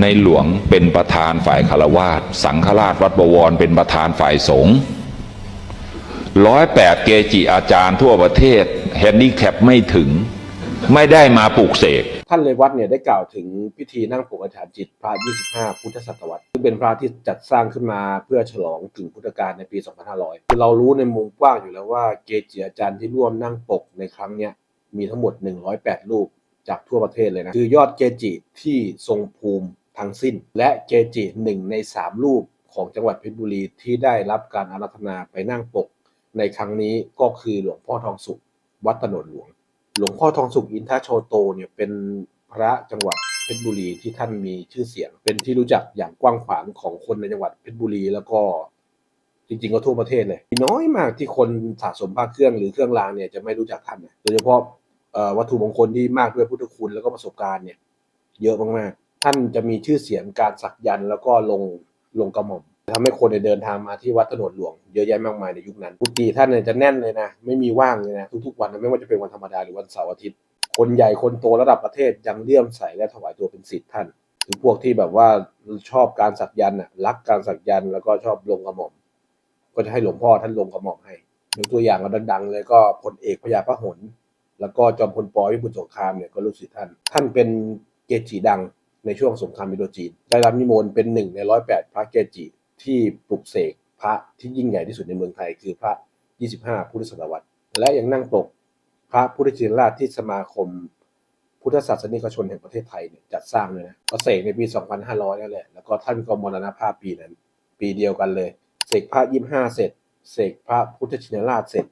ในหลวงเป็นประธานฝ่ายคารวาสสังฆราชวัดบวรเป็นประธานฝ่ายสงฆ์ร้อยแปดเกจิอาจารย์ทั่วประเทศแฮนดิแคปไม่ถึง ไม่ได้มาปลูกเสก ท่านเลวัตเนี่ยได้กล่าวถึงพิธีนั่งปลุกอธิษฐานจิตพระ 25 พุทธศตวรรษซึ่งเป็นพระที่จัดสร้างขึ้นมาเพื่อฉลองถึงพุทธกาลในปี 2500คือเรารู้ในมุมกว้างอยู่แล้วว่าเกจิอาจารย์ที่ร่วมนั่งปกในครั้งเนี้ยมีทั้งหมด 108 รูปจากทั่วประเทศเลยนะ คือยอดเกจิที่ทรงภูมิ ทั้งสิ้น และเกจิหนึ่งใน3รูปของจังหวัดเพชรบุรีที่ได้รับการอาราธนาไปนั่งปก ในครั้งนี้ก็คือหลวงพ่อทองสุข วัดตโนหลวง หลวงพ่อทองสุขอินทโชโตเนี่ยเป็นพระจังหวัดเพชรบุรีที่ท่านมีชื่อเสียง เป็นที่รู้จักอย่างกว้างขวางของคนในจังหวัดเพชรบุรีแล้วก็จริงๆก็ทั่วประเทศเลยน้อยมากที่คนสะสมพระเครื่องหรือเครื่องรางเนี่ยจะไม่รู้จักท่านโดยเฉพาะวัตถุมงคลที่มากด้วยพุทธคุณแล้วก็ประสบการณ์เนี่ย เยอะมากๆ ท่านจะมีชื่อเสียงการสักยันต์แล้วก็ลงลงกระหม่อมทำให้คนเนี่ยเดินทางมาที่วัดถนนหลวงเยอะแยะมากมายในยุคนั้นกุฏิท่านเนี่ยจะแน่นเลยนะ ไม่มีว่างเลยนะ ทุกๆวันนะไม่ว่าจะเป็นวันธรรมดาหรือวันเสาร์อาทิตย์ คนใหญ่คนโตระดับประเทศยังเลื่อมใสและถวายตัวเป็นศิษย์ท่านหรือพวกที่แบบว่าชอบการสักยันต์น่ะรักการสักยันต์แล้วก็ชอบลงกระหม่อม ก็จะให้หลวงพ่อท่านลงกระหม่อมให้ยกตัวอย่างก็ดังๆ เลยก็พลเอกพญาพหลแล้วก็จอมพลปอวิบุตรสงครามเนี่ยก็ลูกศิษย์ท่าน ท่านเป็นเกจิดัง ในช่วงสงครามอินโดจีน ได้รับนิมนต์เป็นหนึ่งในร้อยแปดพระเกจิที่ปลุกเสกพระที่ยิ่งใหญ่ที่สุดในเมืองไทย คือพระ 25 พุทธศตวรรษ และยังนั่งปกพระพุทธชินราชที่สมาคม พุทธศาสนิกชนแห่งประเทศไทยเนี่ยจัดสร้างเลยนะก็เสกในปี 2500นั่นแหละ แล้วก็ท่านก็มรณภาพปีนั้น ปีเดียวกันเลย เสกพระ 25 เสร็จ เสกพระพุทธชินราชเสร็จ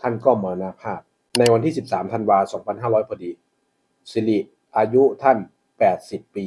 ท่านก็มรณภาพ ในวันที่ 13 ธันวา 2500 พอดี สิริอายุท่าน 80 ปี